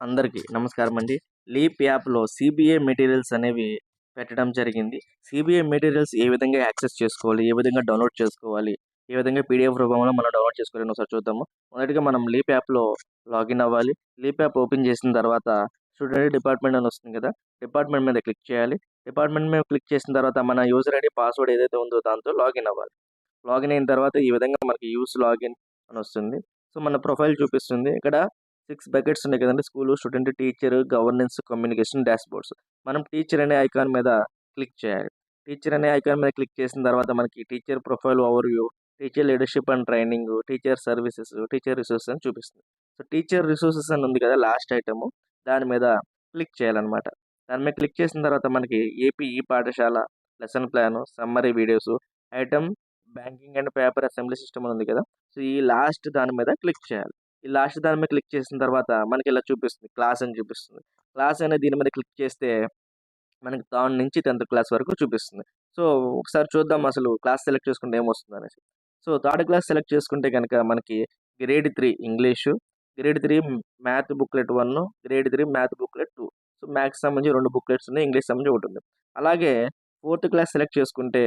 అందరికీ నమస్కారం అండి. లీప్ యాప్లో సిబిఐ మెటీరియల్స్ అనేవి పెట్టడం జరిగింది. సిబిఐ మెటీరియల్స్ ఏ విధంగా యాక్సెస్ చేసుకోవాలి? ఏ విధంగా డౌన్లోడ్ చేసుకోవాలి? ఏ విధంగా పీడిఎఫ్ రూపంలో మనం డౌన్లోడ్ చేసుకోవాలి ఒకసారి చూద్దాము. మొదటిగా మనం లీప్ యాప్లో లాగిన్ అవ్వాలి. లీప్ యాప్ ఓపెన్ చేసిన తర్వాత స్టూడెంట్ డిపార్ట్మెంట్ అని వస్తుంది కదా! డిపార్ట్మెంట్ మీద క్లిక్ చేయాలి. డిపార్ట్మెంట్ మీద క్లిక్ చేసిన తర్వాత మన యూజర్ ఐడి పాస్వర్డ్ ఏదైతే ఉందో దాంతో లాగిన్ అవ్వాలి. లాగిన్ అయిన తర్వాత ఈ విధంగా మనకి యూస్ లాగిన్ అని వస్తుంది. సో మన ప్రొఫైల్ చూపిస్తుంది. ఇక్కడ సిక్స్ బకెట్స్ ఉన్నాయి కదండి school student teacher governance communication dashboards మనం టీచర్ అనే ఐకాన్ మీద క్లిక్ చేయాలి. టీచర్ అనే ఐకాన్ మీద క్లిక్ చేసిన తర్వాత మనకి teacher profile overview teacher leadership and training teacher services teacher resources అని చూపిస్తుంది. సో టీచర్ రిసోర్సెస్ అని ఉంది కదా లాస్ట్ ఐటమ్ దాని మీద క్లిక్ చేయాలన్నమాట. దాని మీద క్లిక్ చేసిన తర్వాత మనకి ఏపీ ఈ పాఠశాల lesson plan summary videos item banking and paper assembly system ఉంది కదా. సో ఈ లాస్ట్ దాని మీద క్లిక్ చేయాలి. ఈ లాస్ట్ దాని మీద క్లిక్ చేసిన తర్వాత మనకి ఇలా చూపిస్తుంది. క్లాస్ అని చూపిస్తుంది. క్లాస్ అనే దీని మీద క్లిక్ చేస్తే మనకి థర్డ్ నుంచి టెన్త్ క్లాస్ వరకు చూపిస్తుంది. సో ఒకసారి చూద్దాం అసలు క్లాస్ సెలెక్ట్ చేసుకుంటే ఏమొస్తుంది అనేసి. సో థర్డ్ క్లాస్ సెలెక్ట్ చేసుకుంటే కనుక మనకి grade three English grade three math booklet one grade three math booklet two. So maths సంబంధించి రెండు బుక్లెట్స్ ఉన్నాయి ఇంగ్లీష్ సంబంధించి ఒకటి ఉంది. అలాగే ఫోర్త్ క్లాస్ సెలెక్ట్ చేసుకుంటే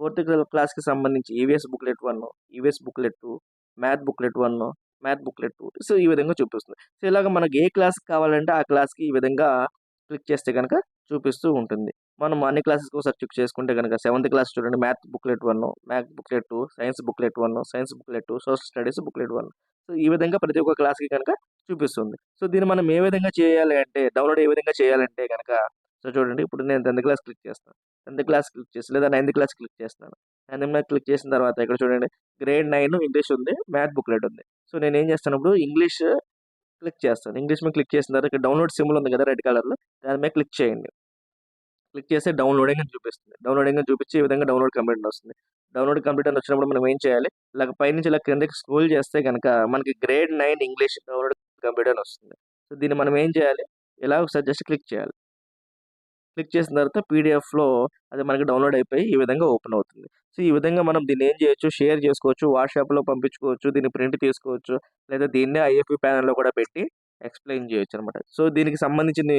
ఫోర్త్ క్లాస్కి సంబంధించి EVS booklet one EVS booklet two math booklet one math booklet two so ఈ విధంగా చూపిస్తుంది. సో ఇలాగ మనకి ఏ క్లాస్ కావాలంటే ఆ క్లాస్కి ఈ విధంగా క్లిక్ చేస్తే కనుక చూపిస్తూ ఉంటుంది. మనం అన్ని క్లాసెస్ ఒకసారి చెక్ చేసుకుంటే కనుక సెవెంత్ క్లాస్ చూడండి math booklet one math booklet two science booklet one science booklet two social studies booklet one. So ఈ విధంగా ప్రతి ఒక్క క్లాస్కి కనుక చూపిస్తుంది. సో దీన్ని మనం ఏ విధంగా చేయాలి అంటే డౌన్లోడ్ ఏ విధంగా చేయాలంటే కనుక సో చూడండి ఇప్పుడు నేను టెన్త్ క్లాస్ క్లిక్ చేస్తాను. టెన్త్ క్లాస్ క్లిక్ చేసి లేదా నైన్త్ క్లాస్ క్లిక్ చేస్తాను నైన్త్ మీద క్లిక్ చేసిన తర్వాత ఇక్కడ చూడండి గ్రేడ్ నైన్ ఇంగ్లీష్ ఉంది మ్యాథ్ బుక్లెట్ ఉంది. సో నేను ఏం చేస్తాను ఇప్పుడు ఇంగ్లీష్ క్లిక్ చేస్తాను. ఇంగ్లీష్ మీద క్లిక్ చేసిన తర్వాత ఇక్కడ డౌన్లోడ్ సింబల్ ఉంది కదా రెడ్ కలర్లో దాని మీద క్లిక్ చేయండి. క్లిక్ చేస్తే డౌన్లోడింగ్ అని చూపిస్తుంది. డౌన్లోడింగ్ అని చూపించి ఈ విధంగా డౌన్లోడ్ కంప్లీట్ వస్తుంది. డౌన్లోడ్ కంప్లీట్ అని వచ్చినప్పుడు మనం ఏం చేయాలి? ఇలా పైనుంచి ఇలా క్రిందకి స్క్రోల్ చేస్తే కనుక మనకి grade nine English download complete అని వస్తుంది. సో దీన్ని మనం ఏం చేయాలి? ఇలా ఒకసారి జస్ట్ క్లిక్ చేయాలి. క్లిక్ చేసిన తర్వాత పీడిఎఫ్లో అది మనకి డౌన్లోడ్ అయిపోయి ఈ విధంగా ఓపెన్ అవుతుంది. సో ఈ విధంగా మనం దీన్ని ఏం చేయొచ్చు? షేర్ చేసుకోవచ్చు వాట్సాప్లో పంపించుకోవచ్చు దీన్ని ప్రింట్ తీసుకోవచ్చు లేదా దీన్నే ఐఎఫ్పి ప్యానల్లో కూడా పెట్టి ఎక్స్ప్లెయిన్ చేయొచ్చు అనమాట సో దీనికి సంబంధించిన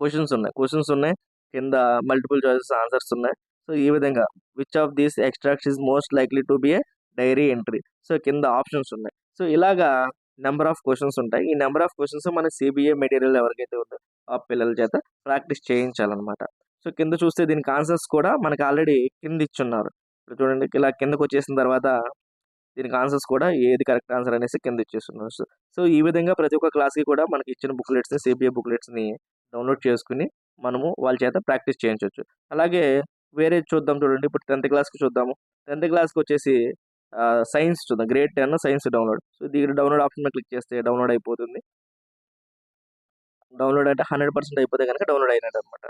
క్వశ్చన్స్ ఉన్నాయి. క్వశ్చన్స్ ఉన్నాయి. కింద మల్టిపుల్ చాయిసెస్ ఆన్సర్స్ ఉన్నాయి. సో ఈ విధంగా which of these extracts is most likely to be a diary entry. So కింద ఆప్షన్స్ ఉన్నాయి. సో ఇలాగా నెంబర్ ఆఫ్ క్వశ్చన్స్ ఉంటాయి. ఈ నెంబర్ ఆఫ్ క్వశ్చన్స్ మన సిబిఏ మెటీరియల్ ఎవరికైతే ఉందో ఆ పిల్లల చేత ప్రాక్టీస్ చేయించాలన్నమాట. సో కింద చూస్తే దీనికి ఆన్సర్స్ కూడా మనకి ఆల్రెడీ కింద ఇచ్చున్నారు ఇప్పుడు చూడండి ఇలా కిందకు వచ్చేసిన తర్వాత దీనికి ఆన్సర్స్ కూడా ఏది కరెక్ట్ ఆన్సర్ అనేసి కింద ఇచ్చేస్తున్నారు సో ఈ విధంగా ప్రతి ఒక్క క్లాస్కి కూడా మనకి ఇచ్చిన బుక్లెట్స్ని సిబిఏ బుక్లెట్స్ని డౌన్లోడ్ చేసుకుని మనము వాళ్ళ చేత ప్రాక్టీస్ చేయించవచ్చు అలాగే వేరే చూద్దాం చూడండి. ఇప్పుడు టెన్త్ క్లాస్కి చూద్దాము. టెన్త్ క్లాస్కి వచ్చేసి సైన్స్ చూద్దాం. Grade ten science download so దీని డౌన్లోడ్ ఆప్షన్ క్లిక్ చేస్తే డౌన్లోడ్ అయిపోతుంది. డౌన్లోడ్ అంటే హండ్రెడ్ పర్సెంట్ అయిపోతే కనుక డౌన్లోడ్ అయినట్టు అనమాట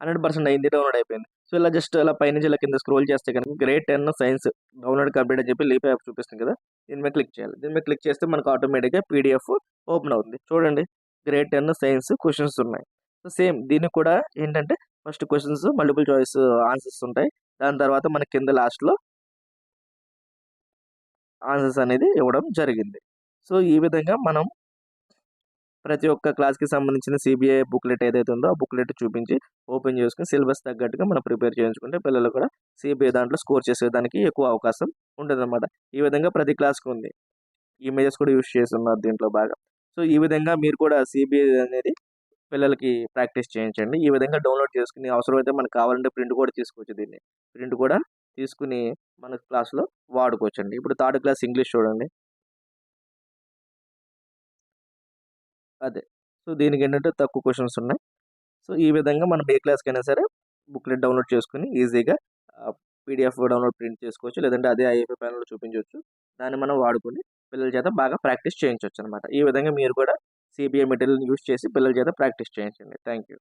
హండ్రెడ్ పర్సెంట్ అయింది డౌన్లోడ్ అయిపోయింది. సో ఇలా జస్ట్ ఇలా పైనుంచి ఇలా కింద స్క్రోల్ చేస్తే కనుక grade ten science download complete అని చెప్పి లీప్ యాప్ చూపిస్తుంది కదా. దీని మీద క్లిక్ చేయాలి. దీని మీద క్లిక్ చేస్తే మనకు ఆటోమేటిక్గా పీడిఎఫ్ ఓపెన్ అవుతుంది. చూడండి. గ్రేట్ టెన్ సైన్స్ క్వశ్చన్స్ ఉన్నాయి. సో సేమ్ దీనికి కూడా ఏంటంటే first questions multiple choice answers ఉంటాయి. దాని తర్వాత మన కింద లాస్ట్లో ఆన్సర్స్ అనేది ఇవ్వడం జరిగింది. సో ఈ విధంగా మనం ప్రతి ఒక్క క్లాస్కి సంబంధించిన సిబిఐ బుక్లెట్ ఏదైతే ఉందో ఆ బుక్లెట్ చూపించి ఓపెన్ చేసుకుని సిలబస్ తగ్గట్టుగా మనం ప్రిపేర్ చేయించుకుంటే పిల్లలు కూడా సిబిఐ దాంట్లో స్కోర్ చేసేదానికి ఎక్కువ అవకాశం ఉంటుంది అన్నమాట ఈ విధంగా ప్రతి క్లాస్కి ఉంది. ఇమేజెస్ కూడా యూస్ చేస్తున్నారు దీంట్లో బాగా. సో ఈ విధంగా మీరు కూడా సిబిఐ అనేది పిల్లలకి ప్రాక్టీస్ చేయించండి. ఈ విధంగా డౌన్లోడ్ చేసుకుని అవసరమైతే మనకు కావాలంటే ప్రింట్ కూడా తీసుకోవచ్చు దీన్ని. ప్రింట్ కూడా తీసుకుని మన క్లాస్లో వాడుకోవచ్చండి. ఇప్పుడు థర్డ్ క్లాస్ ఇంగ్లీష్ చూడండి. అదే. సో దీనికి ఏంటంటే తక్కువ క్వశ్చన్స్ ఉన్నాయి. సో ఈ విధంగా మనం ఏ క్లాస్కైనా సరే బుక్లెట్ డౌన్లోడ్ చేసుకుని ఈజీగా పీడిఎఫ్ డౌన్లోడ్ ప్రింట్ చేసుకోవచ్చు. లేదంటే అదే ఐఎఫ్ఐ ప్యానల్ చూపించవచ్చు. దాన్ని మనం వాడుకొని పిల్లల చేత బాగా ప్రాక్టీస్ చేయించవచ్చు అనమాట ఈ విధంగా మీరు కూడా సిబిఐ మెటీరియల్ యూస్ చేసి పిల్లల చేత ప్రాక్టీస్ చేయించండి. Thank you